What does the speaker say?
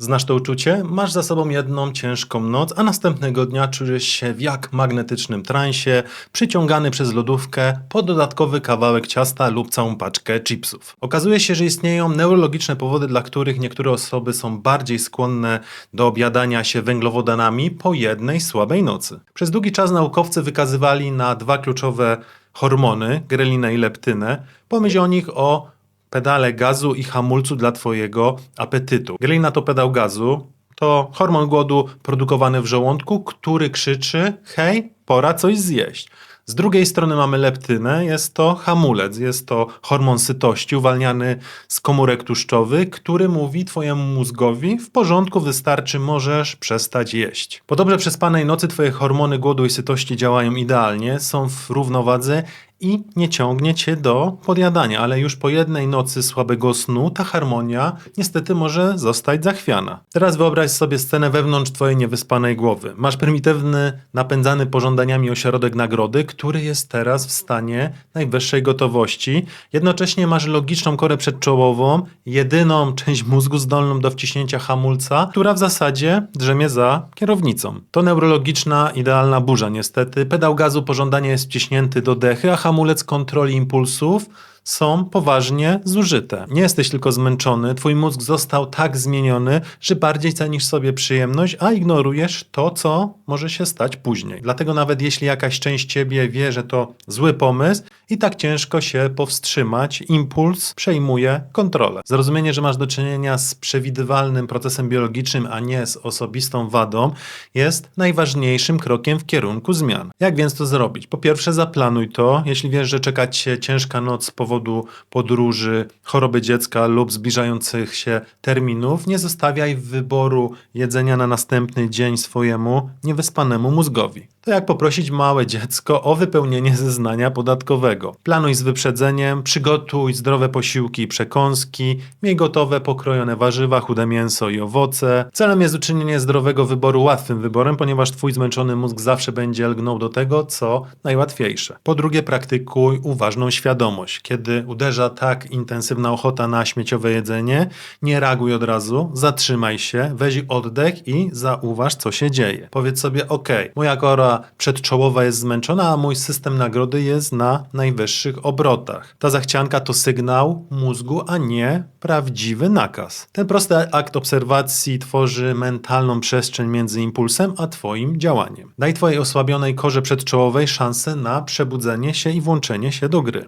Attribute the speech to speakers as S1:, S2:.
S1: Znasz to uczucie? Masz za sobą jedną ciężką noc, a następnego dnia czujesz się w jak magnetycznym transie, przyciągany przez lodówkę po dodatkowy kawałek ciasta lub całą paczkę chipsów. Okazuje się, że istnieją neurologiczne powody, dla których niektóre osoby są bardziej skłonne do objadania się węglowodanami po jednej słabej nocy. Przez długi czas naukowcy wykazywali na dwa kluczowe hormony, grelinę i leptynę. Pomyśl o nich o pedale gazu i hamulcu dla Twojego apetytu. Grelina to pedał gazu, to hormon głodu produkowany w żołądku, który krzyczy: hej, pora coś zjeść. Z drugiej strony mamy leptynę, jest to hamulec, jest to hormon sytości uwalniany z komórek tłuszczowych, który mówi Twojemu mózgowi: w porządku, wystarczy, możesz przestać jeść. Po dobrze przespanej nocy Twoje hormony głodu i sytości działają idealnie, są w równowadze i nie ciągnie cię do podjadania, ale już po jednej nocy słabego snu ta harmonia niestety może zostać zachwiana. Teraz wyobraź sobie scenę wewnątrz twojej niewyspanej głowy. Masz prymitywny, napędzany pożądaniami ośrodek nagrody, który jest teraz w stanie najwyższej gotowości. Jednocześnie masz logiczną korę przedczołową, jedyną część mózgu zdolną do wciśnięcia hamulca, która w zasadzie drzemie za kierownicą. To neurologiczna, idealna burza niestety. Pedał gazu pożądania jest wciśnięty do dechy, a hamulec kontroli impulsów są poważnie zużyte. Nie jesteś tylko zmęczony, twój mózg został tak zmieniony, że bardziej cenisz sobie przyjemność, a ignorujesz to, co może się stać później. Dlatego nawet jeśli jakaś część ciebie wie, że to zły pomysł, i tak ciężko się powstrzymać, impuls przejmuje kontrolę. Zrozumienie, że masz do czynienia z przewidywalnym procesem biologicznym, a nie z osobistą wadą, jest najważniejszym krokiem w kierunku zmian. Jak więc to zrobić? Po pierwsze, zaplanuj to. Jeśli wiesz, że czeka cię ciężka noc z powodu podróży, choroby dziecka lub zbliżających się terminów, nie zostawiaj wyboru jedzenia na następny dzień swojemu niewyspanemu mózgowi. To jak poprosić małe dziecko o wypełnienie zeznania podatkowego. Planuj z wyprzedzeniem, przygotuj zdrowe posiłki i przekąski, miej gotowe pokrojone warzywa, chude mięso i owoce. Celem jest uczynienie zdrowego wyboru łatwym wyborem, ponieważ twój zmęczony mózg zawsze będzie lgnął do tego, co najłatwiejsze. Po drugie, praktykuj uważną świadomość. Kiedy uderza tak intensywna ochota na śmieciowe jedzenie, nie reaguj od razu, zatrzymaj się, weź oddech i zauważ, co się dzieje. Powiedz sobie, ok, moja kora przedczołowa jest zmęczona, a mój system nagrody jest na najwyższych obrotach. Ta zachcianka to sygnał mózgu, a nie prawdziwy nakaz. Ten prosty akt obserwacji tworzy mentalną przestrzeń między impulsem a Twoim działaniem. Daj Twojej osłabionej korze przedczołowej szansę na przebudzenie się i włączenie się do gry.